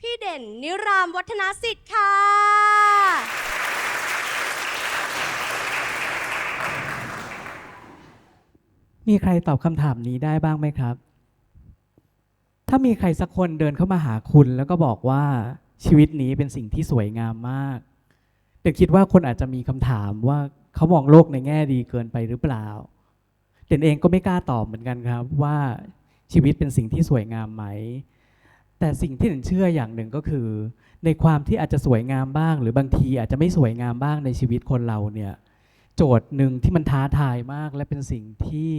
พี่เด่นนิรามวัฒนสิทธิ์ค่ะ มีใครตอบคำถามนี้ได้บ้างไหมครับ ถ้ามีใครสักคนเดินเข้ามาหาคุณแล้วก็บอกว่าชีวิตนี้เป็นสิ่งที่สวยงามมากเด็กคิดว่าคนอาจจะมีคำถามว่าเขามองโลกในแง่ดีเกินไปหรือเปล่า เด่นเองก็ไม่กล้าตอบเหมือนกันครับว่าชีวิตเป็นสิ่งที่สวยงามไหม แต่สิ่งที่เด่นเชื่ออย่างหนึ่งก็คือ ในความที่อาจจะสวยงามบ้าง หรือบางทีอาจจะไม่สวยงามบ้างในชีวิตคนเราเนี่ยโจทย์หนึ่งที่มันท้าทายมาก และเป็นสิ่งที่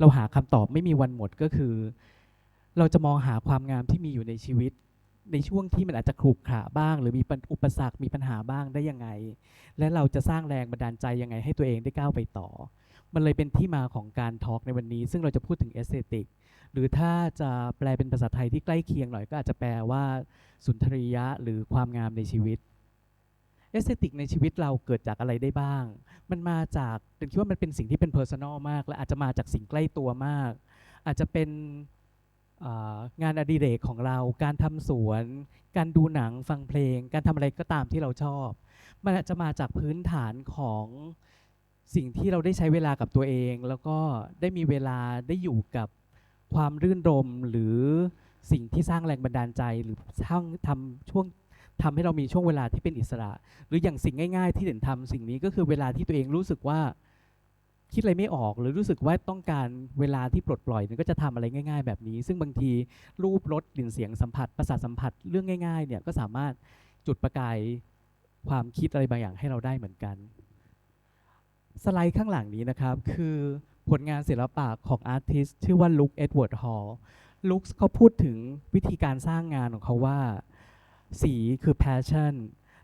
เราหาคำตอบไม่มีวันหมดก็คือ เราจะมองหาความงามที่มีอยู่ในชีวิต ในช่วงที่มันอาจจะขรุขระบ้าง หรือมีอุปสรรคมีปัญหาบ้างได้ยังไง และเราจะสร้างแรงบันดาลใจยังไงให้ตัวเองได้ก้าวไปต่อ มันเลยเป็นที่มาของการทอล์กในวันนี้ ซึ่งเราจะพูดถึงเอสเตติกหรือถ้าจะแปลเป็นภาษาไทยที่ใกล้เคียงหน่อยก็อาจจะแปลว่า สุนทรียะหรือความงามในชีวิตเอสเตติกในชีวิตเราเกิดจากอะไรได้บ้าง มันมาจากเป็นคิดว่ามันเป็นสิ่งที่เป็นเพอร์ซันอลมาก และอาจจะมาจากสิ่งใกล้ตัวมาก อาจจะเป็นงานอดิเรกของเรา การทำสวน การดูหนังฟังเพลง การทำอะไรก็ตามที่เราชอบ มันอาจจะมาจากพื้นฐานของ สิ่งที่เราได้ใช้เวลากับตัวเอง แล้วก็ได้มีเวลาได้อยู่กับความรื่นรมหรือสิ่งที่สร้างแรงบันดาลใจ หรือสร้างทำช่วงทำให้เรามีช่วงเวลาที่เป็นอิสระ หรืออย่างสิ่งง่าย ๆ ที่เด่นทำสิ่งนี้ก็คือเวลาที่ตัวเองรู้สึกว่า คิดอะไรไม่ออก หรือรู้สึกว่าต้องการเวลาที่ปลดปล่อยเนี่ยก็จะทำอะไรง่าย ๆ แบบนี้ ซึ่งบางทีรูปรสกลิ่นเสียงสัมผัสประสาทสัมผัสเรื่องง่าย ๆ เนี่ยก็สามารถจุดประกายความคิดอะไรบางอย่างให้เราได้เหมือนกัน สไลด์ข้างหลังนี้นะครับ คือผลงานศิลปะของอาร์ติสชื่อว่าลุคเอ็ดเวิร์ดฮอลลุคเขาพูดถึงวิธีการสร้างงานของเขาว่า สีคือ passion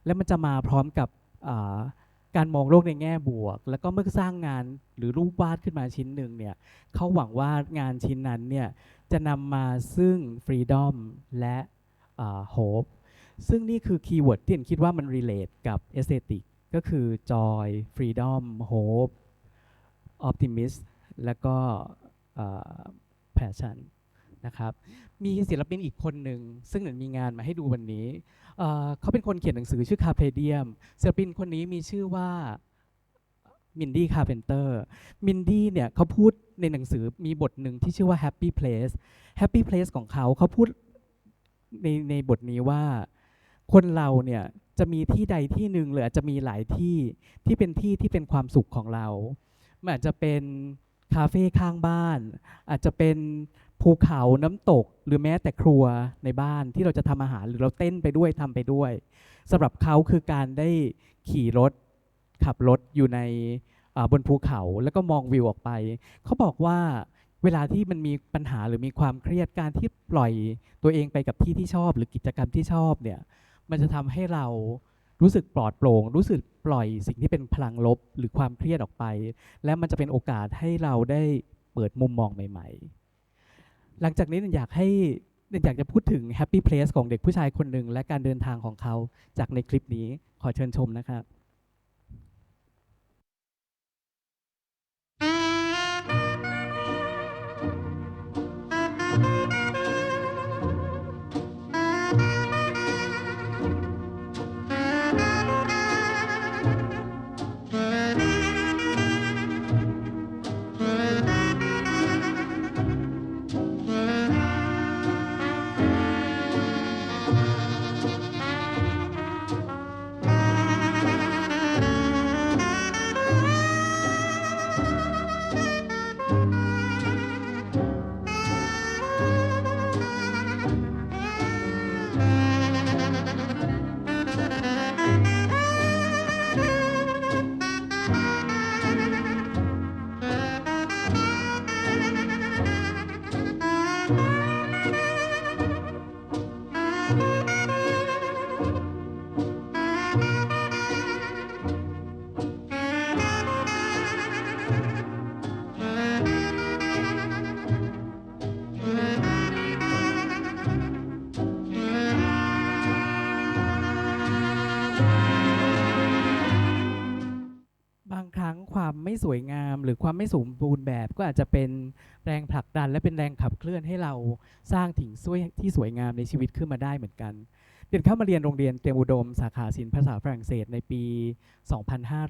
และมันจะมาพร้อมกับการมองโลกในแง่บวก แล้วก็เมื่อสร้างงานหรือรูปวาดขึ้นมาชิ้นหนึ่งเนี่ยเขาหวังว่างานชิ้นนั้นเนี่ยจะนำมาซึ่ง freedom และอ่า hope ซึ่งนี่คือคีย์เวิร์ดที่เห็นคิดว่ามัน relate กับ aesthetic ก็ ก็คือ joy freedom hope optimist แล้วก็ passion นะครับ มีศิลปินอีกคนหนึ่ง ซึ่งหนมีงานมาให้ดูวันนี้เเขาเป็นคนเขียนหนังสือชื่อคาเพเดียมศิลปินคนนี้มีชื่อว่ามินดี้คาเพนเตอร์มินดี้เนี่ยเขาพูดในหนังสือมีบทหนึ่งที่ชื่อว่า Happy Place Happy Place ของเขาเขาพูดในในบทนี้ว่า คนเราเนี่ย จะมีที่ใดที่หนึ่งหรืออาจจะมีหลายที่ที่เป็นที่ที่เป็นความสุขของเรา มันอาจจะเป็นคาเฟ่ข้างบ้าน อาจจะเป็นภูเขาน้ำตก หรือแม้แต่ครัวในบ้านที่เราจะทำอาหารหรือเราเต้นไปด้วยทำไปด้วยสำหรับเขาคือการได้ขี่รถ ขับรถอยู่ในบนภูเขาแล้วก็มองวิวออกไป เขาบอกว่าเวลาที่มันมีปัญหาหรือมีความเครียดการที่ปล่อยตัวเองไปกับที่ที่ชอบ หรือกิจกรรมที่ชอบเนี่ย มันจะทำให้เรารู้สึกปลอดโปร่ง รู้สึกปล่อยสิ่งที่เป็นพลังลบหรือความเครียดออกไป และมันจะเป็นโอกาสให้เราได้เปิดมุมมองใหม่ ๆ หลังจากนี้อยากให้อยากจะพูดถึงแฮปปี้เพลสของเด็กผู้ชายคนหนึ่งและการเดินทางของเขาจากในคลิปนี้ขอเชิญชมนะครับ สวยงาม หรือความไม่สมบูรณ์แบบก็อาจจะเป็นแรงผลักดัน และเป็นแรงขับเคลื่อนให้เราสร้างถิ่งสวยที่สวยงามในชีวิตขึ้นมาได้เหมือนกัน เดินเข้ามาเรียนโรงเรียนเตรียมอุดม สาขาศิลป์ภาษาฝรั่งเศสในปี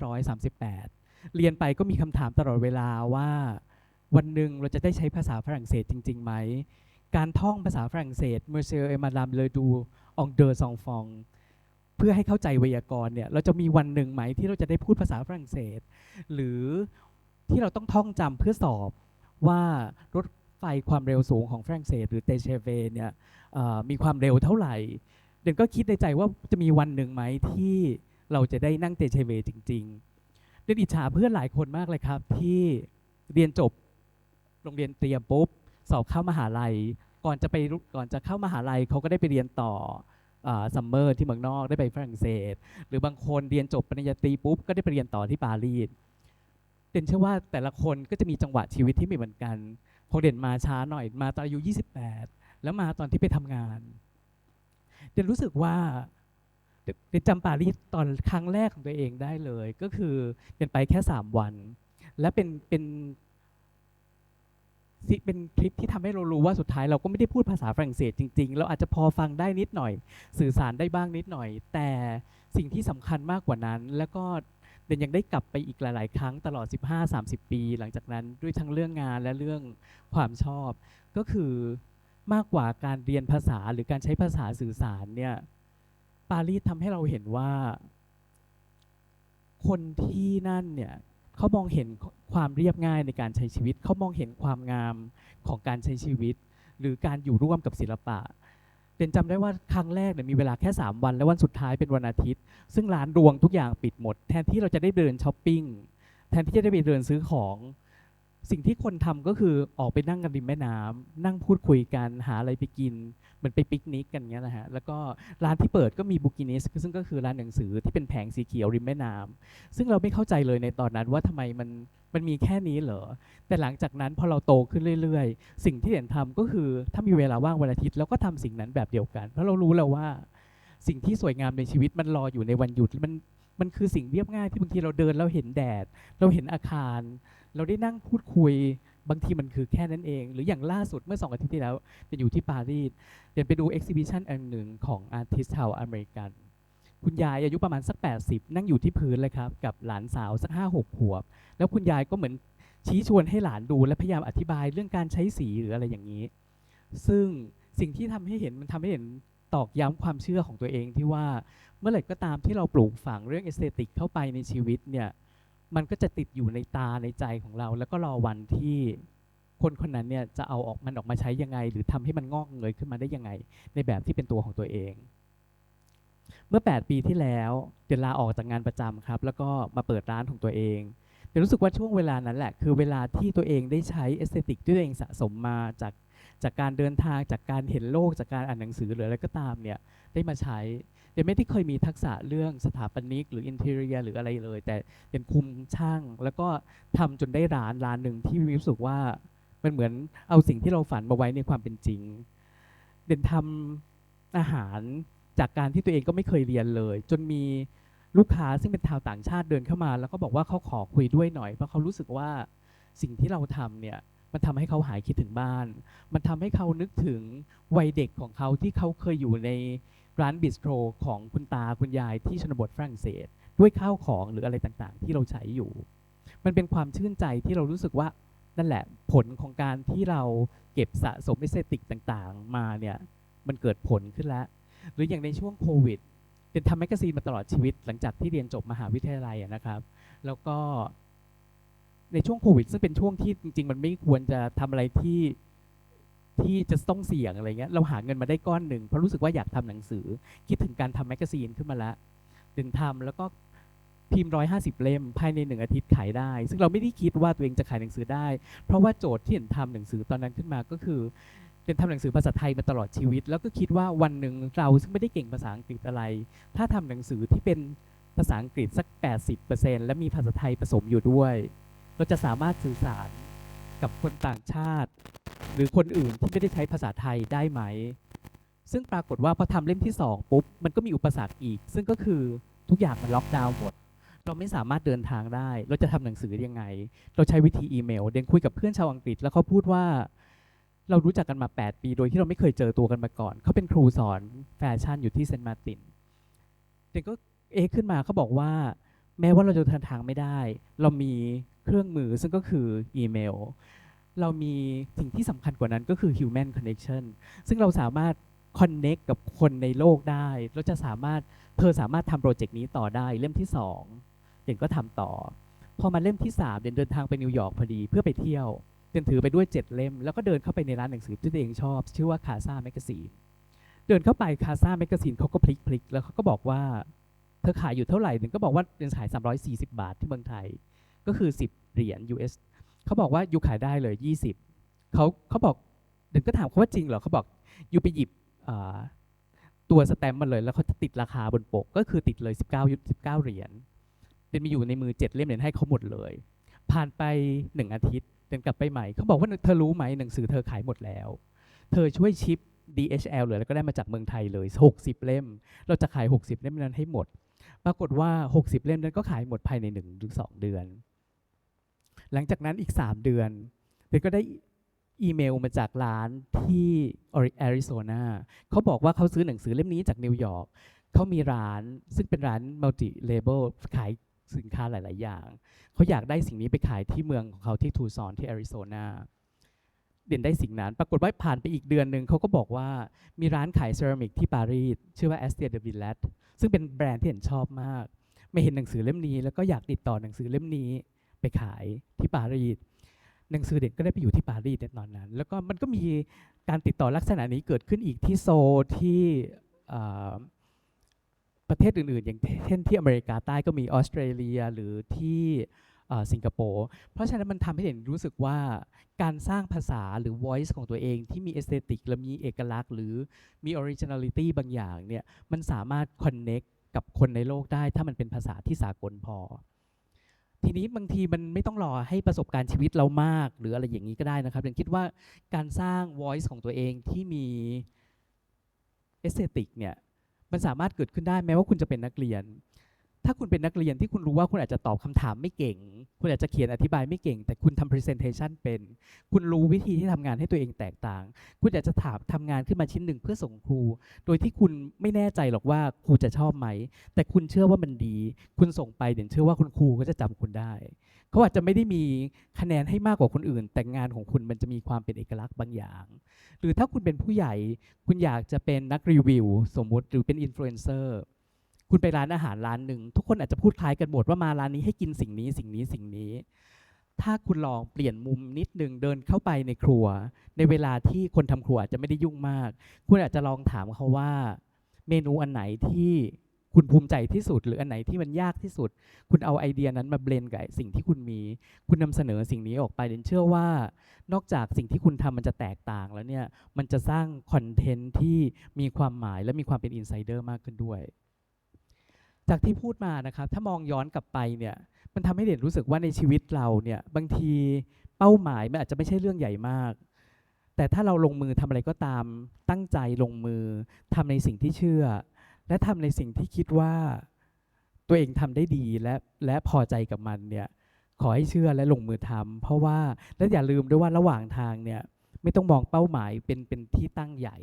2538 เรียนไปก็มีคำถามตลอดเวลาว่าวันหนึ่งเราจะได้ใช้ภาษาฝรั่งเศสจริงๆไหม การท่องภาษาฝรั่งเศส Monsieur et Madame le du en deux enfants เเพื่อให้เข้าใจไวยากรณ์เนี่ยเราจะมีวันหนึ่งไหมที่เราจะได้พูดภาษาฝรั่งเศส หรือที่เราต้องท่องจำเพื่อสอบว่ารถไฟความเร็วสูงของฝรั่งเศส หรือ TGV เนี่ยเอ่อมีความเร็วเท่าไหร่เด่นก็คิดในใจว่าจะมีวันหนึ่งไหมที่เราจะได้นั่ง TGV จริง ๆ เด่นอิจฉาเพื่อนหลายคนมากเลยครับ ที่เรียนจบโรงเรียนเตรียมปุ๊บสอบเข้ามหาลัย ก่อนจะไปก่อนจะเข้ามหาลัยเขาก็ได้ไปเรียนต่อ ซัมเมอร์ที่เมืองนอกได้ไปฝรั่งเศส หรือบางคนเรียนจบปริญญาตรีปุ๊บก็ได้ไปเรียนต่อที่ปารีสเด่นเชื่อว่าแต่ละคนก็จะมีจังหวะชีวิตที่ไม่เหมือนกันของเด่นมาช้าหน่อยมาตอนอายุ 28 แล้วมาตอนที่ไปทำงาน เด่นรู้สึกว่าเดนเด่นจำปารีสตอนครั้งแรกของตัวเองได้เลย ก็คือเด่นไปแค่ 3 วัน และเป็นเป็น เป็นคลิปที่ทำให้เรารู้ว่าสุดท้ายเราก็ไม่ได้พูดภาษาฝรั่งเศสจริง ๆ เราอาจจะพอฟังได้นิดหน่อย สื่อสารได้บ้างนิดหน่อย แต่สิ่งที่สำคัญมากกว่านั้น แล้วก็เดนยังได้กลับไปอีกหลาย ๆ ครั้งตลอด 15-30 ปี หลังจากนั้นด้วยทั้งเรื่องงานและเรื่องความชอบ ก็คือมากกว่าการเรียนภาษาหรือการใช้ภาษาสื่อสารเนี่ยปารีสทำให้เราเห็นว่า คนที่นั่นเนี่ย เขามองเห็นความเรียบง่ายในการใช้ชีวิต เขามองเห็นความงามของการใช้ชีวิต หรือการอยู่ร่วมกับศิลปะเดนจำได้ว่าครั้งแรกเนี่ยมีเวลาแค่ 3 วัน และวันสุดท้ายเป็นวันอาทิตย์ ซึ่งร้านรวงทุกอย่างปิดหมด แทนที่เราจะได้เดินช้อปปิ้งแทนที่จะได้ไปเดินซื้อของ สิ่งที่คนทำก็คือออกไปนั่งกันริมแม่น้ำนั่งพูดคุยกันหาอะไรไปกินเหมือนไปปิกนิกกันเงี้ยนะฮะแล้วก็ร้านที่เปิดก็มีบุกินิสซึ่งก็คือร้านหนังสือที่เป็นแผงสีเขียวริมแม่น้ำซึ่งเราไม่เข้าใจเลยในตอนนั้นว่าทำไมมันมันมีแค่นี้เหรอแต่หลังจากนั้นพอเราโตขึ้นเรื่อย ๆ สิ่งที่เด่นทำก็คือถ้ามีเวลาว่างวันอาทิตย์เราก็ทำสิ่งนั้นแบบเดียวกัน เพราะเรารู้แล้วว่าสิ่งที่สวยงามในชีวิตมันรออยู่ในวันหยุดมันมันคือสิ่งเรียบง่ายที่บางทีเราเดินแล้วเห็นแดด เราเห็นอาคาร เราได้นั่งพูดคุยบางทีมันคือแค่นั้นเอง หรืออย่างล่าสุดเมื่อสองอาทิตย์ที่แล้วเดนอยู่ที่ปารีสเดนไปดูเอ็กซิบิชันอันหนึ่งของอาร์ติสชาวอเมริกัน คุณยายอายุประมาณสัก 80 นั่งอยู่ที่พื้นเลยครับ กับหลานสาวสักห้าหกขวบ แล้วคุณยายก็เหมือนชี้ชวนให้หลานดูและพยายามอธิบายเรื่องการใช้สีหรืออะไรอย่างนี้ ซึ่งสิ่งที่ทำให้เห็นมันทำให้เห็นตอกย้ำความเชื่อของตัวเองที่ว่าเมื่อไหร่ก็ตามที่เราปลูกฝังเรื่องเอสเตติกเข้าไปในชีวิตเนี่ย มันก็จะติดอยู่ในตาในใจของเรา แล้วก็รอวันที่คนคนนั้นเนี่ยจะเอาออกมันออกมาใช้ยังไง หรือทำให้มันงอกเงยขึ้นมาได้ยังไง ในแบบที่เป็นตัวของตัวเอง เมื่อ 8 ปีที่แล้วเดนลาออกจากงานประจำครับ แล้วก็มาเปิดร้านของตัวเองเดนรู้สึกว่าช่วงเวลานั้นแหละ คือเวลาที่ตัวเองได้ใช้เอสเตติกที่ตัวเองสะสมมาจากจากการเดินทางจากการเห็นโลกจากการอ่านหนังสือหรืออะไรก็ตามเนี่ยได้มาใช้ เดนไม่ได้เคยมีทักษะเรื่องสถาปนิก หรืออินเทเรียหรืออะไรเลย แต่เดนคุมช่าง แล้วก็ทำจนได้ร้านร้านหนึ่งที่มีรู้สึกว่ามันเหมือนเอาสิ่งที่เราฝันมาไว้ในความเป็นจริง เดนทำอาหารจากการที่ตัวเองก็ไม่เคยเรียนเลย จนมีลูกค้าซึ่งเป็นชาวต่างชาติเดินเข้ามา แล้วก็บอกว่าเขาขอคุยด้วยหน่อยเพราะเขารู้สึกว่าสิ่งที่เราทำเนี่ยมันทำให้เขาหายคิดถึงบ้าน มันทำให้เขานึกถึงวัยเด็กของเขาที่เขาเคยอยู่ใน ร้านบิสโตรของคุณตาคุณยายที่ชนบทฝรั่งเศส ด้วยข้าวของหรืออะไรต่างๆ ที่เราใช้อยู่ มันเป็นความชื่นใจที่เรารู้สึกว่านั่นแหละผลของการที่เราเก็บสะสมเอสเตติกต่างๆ มาเนี่ยมันเกิดผลขึ้นแล้ว หรืออย่างในช่วงโควิดเรียนทำแมกกาซีนมาตลอดชีวิต หลังจากที่เรียนจบมหาวิทยาลัยนะครับ แล้วก็ในช่วงโควิด ซึ่งเป็นช่วงที่จริง ๆ มันไม่ควรจะทำอะไรที่ ที่จะต้องเสี่ยงอะไรเงี้ยเราหาเงินมาได้ก้อนหนึ่งเพราะรู้สึกว่าอยากทำหนังสือ คิดถึงการทำแมกกาซีนขึ้นมาแล้วเดินทำแล้วก็พิมพ์ร้อยห้าสิบเล่มภายในหนึ่งอาทิตย์ขายได้ ซึ่งเราไม่ได้คิดว่าตัวเองจะขายหนังสือได้ เพราะว่าโจทย์ที่เห็นทำหนังสือตอนนั้นขึ้นมาก็คือเป็นทำหนังสือภาษาไทยมาตลอดชีวิต แล้วก็คิดว่าวันหนึ่งเราซึ่งไม่ได้เก่งภาษาอังกฤษอะไร ถ้าทำหนังสือที่เป็นภาษาอังกฤษสัก 80%และมีภาษาไทยผสมอยู่ด้วย เราจะสามารถสื่อสาร กับคนต่างชาติ หรือคนอื่นที่ไม่ได้ใช้ภาษาไทยได้ไหม ซึ่งปรากฏว่าพอทำเล่มที่ 2 ปุ๊บ มันก็มีอุปสรรคอีก ซึ่งก็คือทุกอย่างมันล็อกดาวน์หมด เราไม่สามารถเดินทางได้ เราจะทำหนังสือยังไง เราใช้วิธีอีเมล เดนคุยกับเพื่อนชาวอังกฤษ แล้วเขาพูดว่า เรารู้จักกันมา 8 ปีโดยที่เราไม่เคยเจอตัวกันมาก่อน เขาเป็นครูสอนแฟชั่นอยู่ที่เซนต์มาติน เดนก็เอะขึ้นมาเขาบอกว่าแม้ว่าเราจะเดินทางไม่ได้ เรามี เครื่องมือซึ่งก็คืออีเมล เรามีสิ่งที่สำคัญกว่านั้นก็คือ human connection ซึ่งเราสามารถ connect กับคนในโลกได้ เราจะสามารถเธอสามารถทำโปรเจกต์นี้ต่อได้เล่มที่สองเด่นก็ทำต่อ พอมาเล่มที่สามเด่นเดินทางไปนิวยอร์กพอดีเพื่อไปเที่ยวเด่นถือไปด้วยเจ็ดเล่ม แล้วก็เดินเข้าไปในร้านหนังสือที่ตัวเองชอบ ชื่อว่าคาซาแมกซีนเดินเข้าไปคาซาแมกซีนเขาก็พลิกพลิกแล้วเขาก็บอกว่าเธอขายอยู่เท่าไหร่เด่นก็บอกว่าเด่นขาย 340 บาทที่เมืองไทย ก็คือ 10 เหรียญ US เขาบอกว่ายูขายได้เลย 20เขาเขาบอกเด่นก็ถามเขาว่าจริงเหรอเขาบอกยูไปหยิบตัวสแตมป์มาเลย แล้วเขาจะติดราคาบนปก ก็คือติดเลย 19ยุ19 เหรียญเดนมีอยู่ในมือ 7 เล่มเดนให้เขาหมดเลย ผ่านไป 1 อาทิตย์เดนกลับไปใหม่เขาบอกว่าเธอรู้ไหมหนังสือเธอขายหมดแล้ว เธอช่วยชิป DHL เลยแล้วก็ได้มาจากเมืองไทยเลย 60 เล่ม เราจะขาย 60 เล่มนั้นให้หมด ปรากฏว่า 60 เล่มนั้นก็ขายหมดภายใน1หรือ2เดือน หลังจากนั้นอีก 3 เดือนเดนก็ได้อีเมลมาจากร้านที่แอริโซนาเขาบอกว่าเขาซื้อหนังสือเล่มนี้จากนิวยอร์กเขามีร้านซึ่งเป็นร้านมัลติเลเบลขายสินค้าหลาย ๆ อย่าง เขาอยากได้สิ่งนี้ไปขายที่เมืองของเขาที่ทูซอนที่แอริโซนาเด่นได้สิ่งนั้น ปรากฏว่าผ่านไปอีกเดือนหนึ่งเขาก็บอกว่ามีร้านขายเซรามิกที่ปารีสชื่อว่า a s t i a de Villette ซึ่งเป็นแบรนด์ที่เห็นชอบมาก ไม่เห็นหนังสือเล่มนี้ แล้วก็อยากติดต่อหนังสือเล่มนี้ ไปขายที่ปารีสหนังสือเด็กก็ได้ไปอยู่ที่ปารีสในตอนนั้น แล้วก็มันก็มีการติดต่อลักษณะนี้เกิดขึ้นอีกที่โซที่ประเทศอื่นๆ อย่างเช่นที่อเมริกาใต้ก็มีออสเตรเลียหรือที่สิงคโปร์ เพราะฉะนั้นมันทำให้เห็นรู้สึกว่าการสร้างภาษาหรือ voice ของตัวเองที่มี aesthetic และมีเอกลักษณ์ หรือมี originality บางอย่างเนี่ยมันสามารถ connect กับคนในโลกได้ ถ้ามันเป็นภาษาที่สากลพอ ทีนี้บางทีมันไม่ต้องรอให้ประสบการณ์ชีวิตเรามาก หรืออะไรอย่างนี้ก็ได้นะครับยังคิดว่าการสร้าง voice ของตัวเองที่มี aesthetic เนี่ยมันสามารถเกิดขึ้นได้แม้ว่าคุณจะเป็นนักเรียน ถ้าคุณเป็นนักเรียนที่คุณรู้ว่าคุณอาจจะตอบคำถามไม่เก่ง คุณอาจจะเขียนอธิบายไม่เก่ง แต่คุณทำ presentation เป็น คุณรู้วิธีที่ทำงานให้ตัวเองแตกต่าง คุณอาจจะถามทำงานขึ้นมาชิ้นหนึ่งเพื่อส่งครู โดยที่คุณไม่แน่ใจหรอกว่าครูจะชอบไหม แต่คุณเชื่อว่ามันดี คุณส่งไปเดี๋ยวเชื่อว่าคุณครูก็จะจำคุณได้ เขาอาจจะไม่ได้มีคะแนนให้มากกว่าคนอื่น แต่งานของคุณมันจะมีความเป็นเอกลักษณ์บางอย่าง หรือถ้าคุณเป็นผู้ใหญ่ คุณอยากจะเป็นนักรีวิวสมมติหรือเป็นอินฟลูเอนเซอร์ คุณไปร้านอาหารร้านหนึ่งทุกคนอาจจะพูดคล้ายกันหมดว่ามาร้านนี้ให้กินสิ่งนี้สิ่งนี้สิ่งนี้ ถ้าคุณลองเปลี่ยนมุมนิดนึงเดินเข้าไปในครัว ในเวลาที่คนทำครัวจะไม่ได้ยุ่งมาก คุณอาจจะลองถามเขาว่า เมนูอันไหนที่คุณภูมิใจที่สุด หรืออันไหนที่มันยากที่สุด คุณเอาไอเดียนั้นมาเบลนกับสิ่งที่คุณมี คุณนำเสนอสิ่งนี้ออกไปเดนเชื่อว่า นอกจากสิ่งที่คุณทำมันจะแตกต่างแล้วเนี่ยมันจะสร้างคอนเทนต์ที่มีความหมายและมีความเป็นอินไซเดอร์มากขึ้นด้วย จากที่พูดมานะครับถ้ามองย้อนกลับไปเนี่ยมันทำให้เด่นรู้สึกว่าในชีวิตเราเนี่ยบางทีเป้าหมายมันอาจจะไม่ใช่เรื่องใหญ่มาก แต่ถ้าเราลงมือทำอะไรก็ตามตั้งใจลงมือทำในสิ่งที่เชื่อ และทำในสิ่งที่คิดว่าตัวเองทำได้ดีและและพอใจกับมันเนี่ยขอให้เชื่อและลงมือทำเพราะว่าและอย่าลืมด้วยว่าระหว่างทางเนี่ย ไม่ต้องมองเป้าหมายเป็นเป็นที่ตั้งใหญ่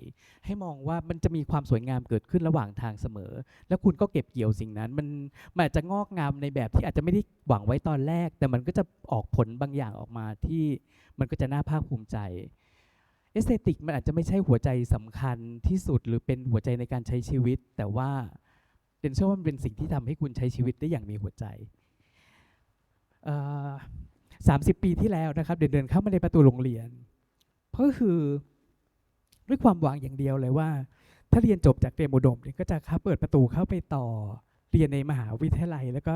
ให้มองว่ามันจะมีความสวยงามเกิดขึ้นระหว่างทางเสมอ แล้วคุณก็เก็บเกี่ยวสิ่งนั้น มันมันอาจจะงอกงามในแบบที่อาจจะไม่ได้หวังไว้ตอนแรก แต่มันก็จะออกผลบางอย่างออกมาที่มันก็จะน่าภาคภูมิใจเอสเตติกมันอาจจะไม่ใช่หัวใจสำคัญที่สุดหรือเป็นหัวใจในการใช้ชีวิต แต่ว่าเดนเชื่อว่ามันเป็นสิ่งที่ทำให้คุณใช้ชีวิตได้อย่างมีหัวใจสามสิบปีที่แล้วนะครับ เดินเดินเข้ามาในประตูโรงเรียน ก็คือด้วยความหวังอย่างเดียวเลยว่า ถ้าเรียนจบจากเตรียมอุดมเนี่ยก็จะเข้าเปิดประตูเข้าไปต่อเรียนในมหาวิทยาลัย แล้วก็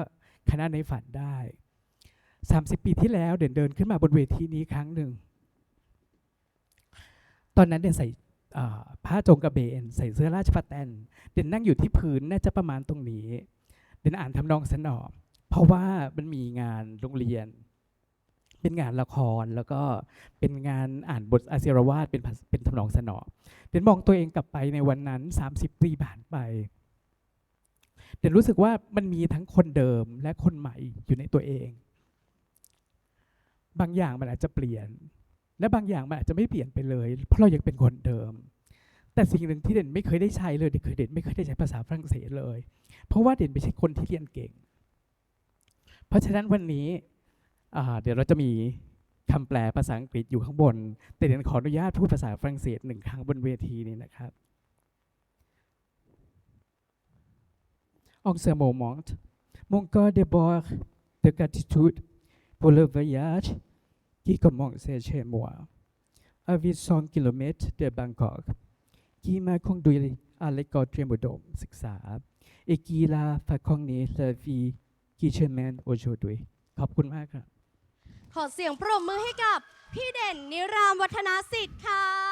คณะในฝันได้ 30 ปีที่แล้วเด่นเดินขึ้นมาบนเวทีนี้ครั้งหนึ่ง ตอนนั้นเด่นใส่ผ้าโจงกระเบน ใส่เสื้อราชพัตแตนเด่นนั่งอยู่ที่พื้นน่าจะประมาณตรงนี้ เด่นอ่านทำนองสนอ เพราะว่ามันมีงานโรงเรียน เป็นงานละครแล้วก็เป็นงานอ่านบทอาศิรวาทเป็นเป็นทำนองสนอเดนมองตัวเองกลับไปในวันนั้น 30 ปีผ่านไปเดนรู้สึกว่ามันมีทั้งคนเดิมและคนใหม่อยู่ในตัวเอง บางอย่างมันอาจจะเปลี่ยน และบางอย่างมันอาจจะไม่เปลี่ยนไปเลย เพราะเรายังเป็นคนเดิม แต่สิ่งหนึ่งที่เด่นไม่เคยได้ใช้เลยเด่นเคยเด่นไม่เคยได้ใช้ภาษาฝรั่งเศสเลย เพราะว่าเด่นไม่ใช่คนที่เรียนเก่ง เพราะฉะนั้นวันนี้ เดี๋ยวเราจะมีคำแปลภาษาอังกฤษอยู่ข้างบน แต่เด่นขออนุญาตพูดภาษาฝรั่งเศสหนึ่งครั้งบนเวทีนี้นะครับ En ce moment, mon cœur déborde de gratitude pour le voyage qui commençait chez moi, à 800 km de Bangkok, qui m'a conduit à l'école Trémodome ศึกษา et qui l'a fait connaître la vie qui je mène aujourd'hui ขอบคุณมากครับ ขอเสียงปรบมือให้กับพี่เด่นนิรามวัฒนาสิทธิ์ค่ะ